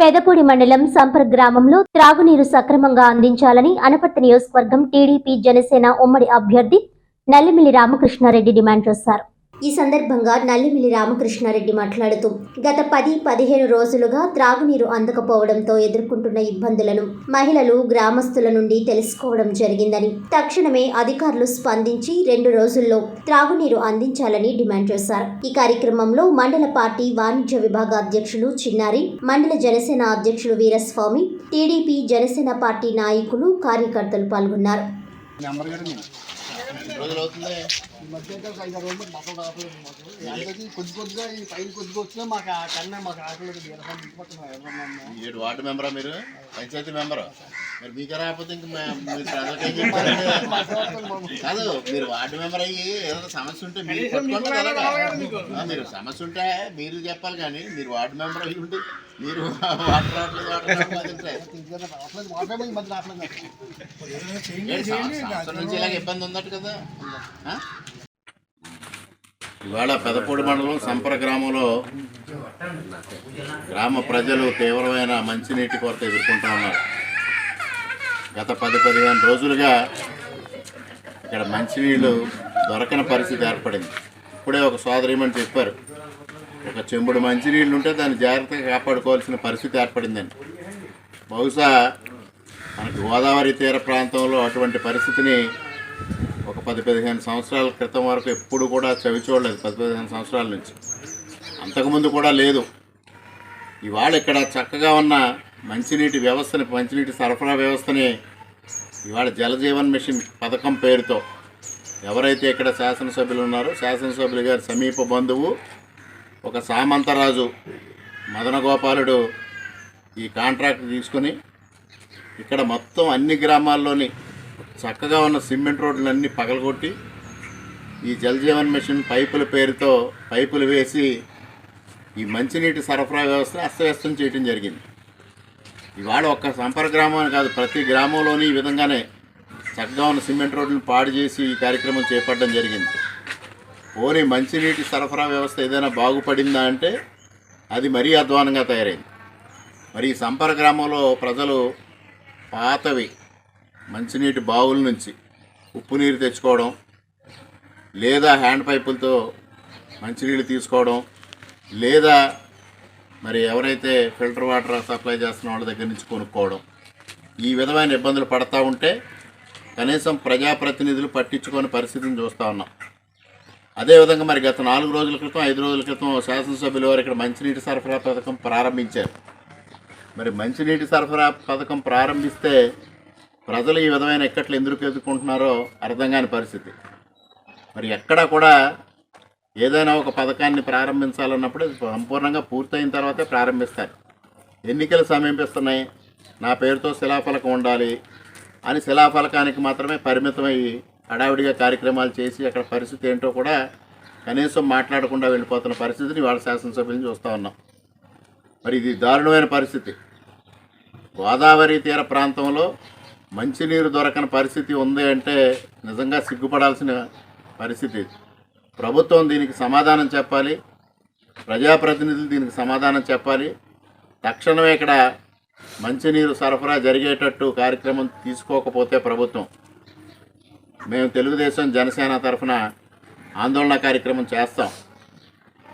పెదపూడి మండలం సంపర్ గ్రామంలో త్రాగునీరు సక్రమంగా అందించాలని అనపర్తి నియోజకవర్గం టీడీపీ జనసేన ఉమ్మడి అభ్యర్థి నల్లిమిల్లి రామకృష్ణారెడ్డి డిమాండ్ చేశారు. ఈ సందర్భంగా నల్లిమిల్లి రామకృష్ణారెడ్డి మాట్లాడుతూ గత పది పదిహేను రోజులుగా త్రాగునీరు అందకపోవడంతో ఎదుర్కొంటున్న ఇబ్బందులను మహిళలు గ్రామస్తుల నుండి తెలుసుకోవడం జరిగిందని తక్షణమే అధికారులు స్పందించి రెండు రోజుల్లో త్రాగునీరు అందించాలని డిమాండ్ చేశారు. ఈ కార్యక్రమంలో మండల పార్టీ వాణిజ్య విభాగ అధ్యక్షులు చిన్నారి మండల జనసేన అధ్యక్షులు వీరస్వామి టీడీపీ జనసేన పార్టీ నాయకులు కార్యకర్తలు పాల్గొన్నారు. నెంబర్ గారు రోజులు అవుతుంది. ఈ మధ్య అయితే ఒక ఐదారు రోజులు బట్టలు రావట్లేదు మాకు. అందుకని కొద్ది కొద్దిగా ఈ పైన కొద్దిగా వచ్చినా మాకు ఆ కన్నా మాకు. ఏడు వార్డు మెంబరా మీరు? పంచాయతీ మెంబరు? మరి మీకే రాకపోతే ఇంక మే- మీరు ప్రజలకి చెప్తారండి కాదు మీరు వార్డు మెంబర్ అయ్యి ఏదైనా సమస్య ఉంటే మీరు పట్టుకోండి కదా. ఆ, మీరు సమస్య ఉంటే మీరు చెప్పాలి కానీ మీరు వార్డు మెంబర్ అయ్యి ఉండి మీరు వాటర్ రావట్లేదు నుంచి ఇలాగ ఇబ్బంది ఉందట కదా? ఇవాళ పెదపూడి మండలం సంపర గ్రామంలో గ్రామ ప్రజలు తీవ్రమైన మంచినీటి కొరత ఎదుర్కొంటూ ఉన్నారు గత పది పదిహేను రోజులుగా ఇక్కడ మంచినీళ్ళు దొరకని పరిస్థితి ఏర్పడింది. ఇప్పుడే ఒక సోదరిమని చెప్పారు ఒక చెంబుడు మంచినీళ్ళు ఉంటే దాన్ని జాగ్రత్తగా కాపాడుకోవాల్సిన పరిస్థితి ఏర్పడిందండి బహుశా మనకి గోదావరి తీర ప్రాంతంలో అటువంటి పరిస్థితిని ఒక పది పదిహేను సంవత్సరాల క్రితం వరకు ఎప్పుడు కూడా చవి చూడలేదు పది పదిహేను సంవత్సరాల నుంచి. అంతకుముందు కూడా లేదు. ఇవాళ ఇక్కడ చక్కగా ఉన్న మంచినీటి వ్యవస్థని మంచినీటి సరఫరా వ్యవస్థని ఇవాళ జలజీవన్ మిషన్ పథకం పేరుతో ఎవరైతే ఇక్కడ శాసనసభ్యులు ఉన్నారో శాసనసభ్యులు గారి సమీప బంధువు ఒక సామంతరాజు మదనగోపాలుడు ఈ కాంట్రాక్ట్ తీసుకొని ఇక్కడ మొత్తం అన్ని గ్రామాల్లోని చక్కగా ఉన్న సిమెంట్ రోడ్లన్నీ పగలగొట్టి ఈ జలజీవన్ మిషన్ పైపుల పేరుతో పైపులు వేసి ఈ మంచినీటి సరఫరా వ్యవస్థను అస్తవ్యస్తం చేయడం జరిగింది. ఇవాళ ఒక్క సంపర గ్రామం అని కాదు ప్రతి గ్రామంలోని ఈ విధంగానే చక్కగా ఉన్న సిమెంట్ రోడ్లను పాడు చేసి ఈ కార్యక్రమం చేపట్టడం జరిగింది. పోనీ మంచినీటి సరఫరా వ్యవస్థ ఏదైనా బాగుపడిందా అంటే అది మరీ అధ్వానంగా తయారైంది. మరి ఈ సంపర గ్రామంలో ప్రజలు పాతవి మంచినీటి బావుల నుంచి ఉప్పు నీరు తెచ్చుకోవడం లేదా హ్యాండ్ పైపులతో మంచినీళ్ళు తీసుకోవడం లేదా మరి ఎవరైతే ఫిల్టర్ వాటర్ సప్లై చేస్తున్న వాళ్ళ దగ్గర నుంచి కొనుక్కోవడం ఈ విధమైన ఇబ్బందులు పడతా ఉంటే కనీసం ప్రజాప్రతినిధులు పట్టించుకొని పరిస్థితిని చూస్తూ ఉన్నాం. అదేవిధంగా మరి గత నాలుగు రోజుల క్రితం ఐదు రోజుల క్రితం శాసనసభ్యులు వారు ఇక్కడ మంచినీటి సరఫరా పథకం ప్రారంభించారు. మరి మంచినీటి సరఫరా పథకం ప్రారంభిస్తే ప్రజలు ఈ విధమైన ఎక్కట్లు ఎందుకు ఎదుర్కొంటున్నారో అర్థం కాని పరిస్థితి. మరి ఎక్కడా కూడా ఏదైనా ఒక పథకాన్ని ప్రారంభించాలన్నప్పుడు సంపూర్ణంగా పూర్తయిన తర్వాతే ప్రారంభిస్తారు. ఎన్నికలు సమీపిస్తున్నాయి. నా పేరుతో శిలాఫలకం ఉండాలి అని శిలాఫలకానికి మాత్రమే పరిమితమై హడావిడిగా కార్యక్రమాలు చేసి అక్కడ పరిస్థితి ఏంటో కూడా కనీసం మాట్లాడకుండా వెళ్ళిపోతున్న పరిస్థితిని వాళ్ళ శాసనసభ్యులను చూస్తూ ఉన్నాం. మరి ఇది దారుణమైన పరిస్థితి. గోదావరి తీర ప్రాంతంలో మంచినీరు దొరకని పరిస్థితి ఉంది అంటే నిజంగా సిగ్గుపడాల్సిన పరిస్థితి ఇది. ప్రభుత్వం దీనికి సమాధానం చెప్పాలి. ప్రజాప్రతినిధులు దీనికి సమాధానం చెప్పాలి. తక్షణమే ఇక్కడ మంచినీరు సరఫరా జరిగేటట్టు కార్యక్రమం తీసుకోకపోతే ప్రభుత్వం. మేము తెలుగుదేశం జనసేన తరఫున ఆందోళన కార్యక్రమం చేస్తాం.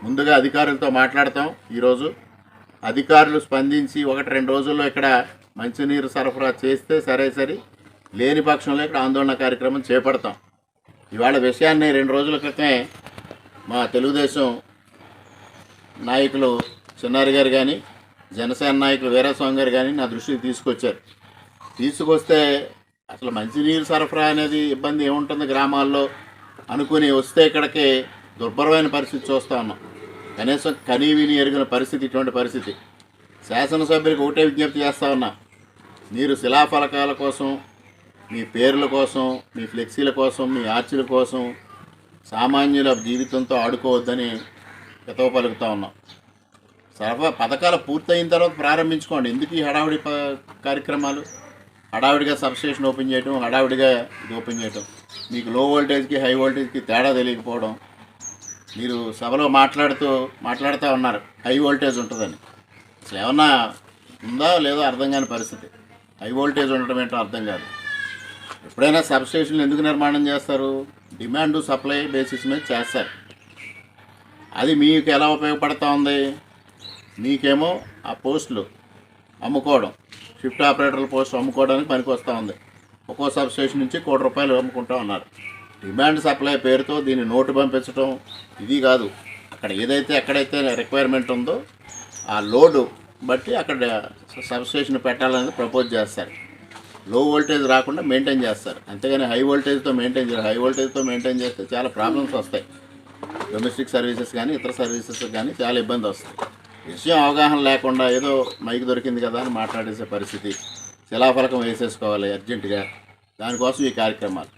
ముందుగా అధికారులతో మాట్లాడతాం ఈరోజు. అధికారులు స్పందించి ఒకటి రెండు రోజుల్లో ఇక్కడ మంచినీరు సరఫరా చేస్తే సరే సరి. లేని పక్షంలో ఇక్కడ ఆందోళన కార్యక్రమం చేపడతాం. ఇవాళ విషయాన్ని రెండు రోజుల క్రితమే మా తెలుగుదేశం నాయకులు చిన్నారి గారు కానీ జనసేన నాయకులు వీరస్వామి గారు కానీ నా దృష్టికి తీసుకొచ్చారు. తీసుకొస్తే అసలు మంచినీరు సరఫరా అనేది ఇబ్బంది ఏముంటుంది గ్రామాల్లో అనుకుని వస్తే ఇక్కడికి దుర్భరమైన పరిస్థితి చూస్తూ ఉన్నాం. కనీసం కనీ విని ఎరిగిన పరిస్థితి ఇటువంటి పరిస్థితి. శాసనసభ్యులకు ఒకటే విజ్ఞప్తి చేస్తా ఉన్నా. మీరు శిలాఫలకాల కోసం మీ పేర్ల కోసం మీ ఫ్లెక్సీల కోసం మీ ఆర్చీల కోసం సామాన్యుల జీవితంతో ఆడుకోవద్దని హితవు పలుకుతా ఉన్నాం. సరఫరా పథకాలు పూర్తయిన తర్వాత ప్రారంభించుకోండి. ఎందుకు ఈ హడావిడి ప- కార్యక్రమాలు? హడావిడిగా సబ్స్టేషన్ ఓపెన్ చేయడం హడావిడిగా ఇది ఓపెన్ చేయడం మీకు లో వోల్టేజ్కి హై వోల్టేజ్కి తేడా తెలియకపోవడం. మీరు సభలో మాట్లాడుతూ మాట్లాడుతూ ఉన్నారు. హై వోల్టేజ్ ఉంటుందని. అసలు ఏమన్నా ఉందా? లేదో? అర్థం కాని పరిస్థితి. హై వోల్టేజ్ ఉండటం ఏంటో అర్థం కాదు. ఎప్పుడైనా సబ్స్టేషన్లు ఎందుకు నిర్మాణం చేస్తారు? డిమాండ్ సప్లై బేసిస్ మీద చేస్తారు. అది మీకు ఎలా ఉపయోగపడతా ఉంది మీకేమో ఆ పోస్టులు అమ్ముకోవడం షిఫ్ట్ ఆపరేటర్ల పోస్ట్ అమ్ముకోవడానికి పనికి వస్తూ ఉంది ఒక్కో సబ్స్టేషన్ నుంచి కోటి రూపాయలు అమ్ముకుంటా ఉన్నారు. డిమాండ్ సప్లై పేరుతో దీన్ని నోటు పంపించడం ఇది కాదు. అక్కడ ఏదైతే ఎక్కడైతే రిక్వైర్మెంట్ ఉందో ఆ లోడు బట్టి అక్కడ సబ్స్టేషన్ పెట్టాలనేది ప్రపోజ్ చేస్తారు. లో వోల్టేజ్ రాకుండా మెయింటైన్ చేస్తారు. అంతేగాని హై వోల్టేజ్తో మెయింటైన్ చేయరు హై వోల్టేజ్తో మెయింటైన్ చేస్తే చాలా ప్రాబ్లమ్స్ వస్తాయి. డొమెస్టిక్ సర్వీసెస్ కానీ ఇతర సర్వీసెస్ కానీ చాలా ఇబ్బంది వస్తుంది విషయం అవగాహన లేకుండా ఏదో మైక్ దొరికింది కదా అని మాట్లాడేసే పరిస్థితి శిలాఫలకం వేసేసుకోవాలి అర్జెంటుగా దానికోసం ఈ కార్యక్రమాలు.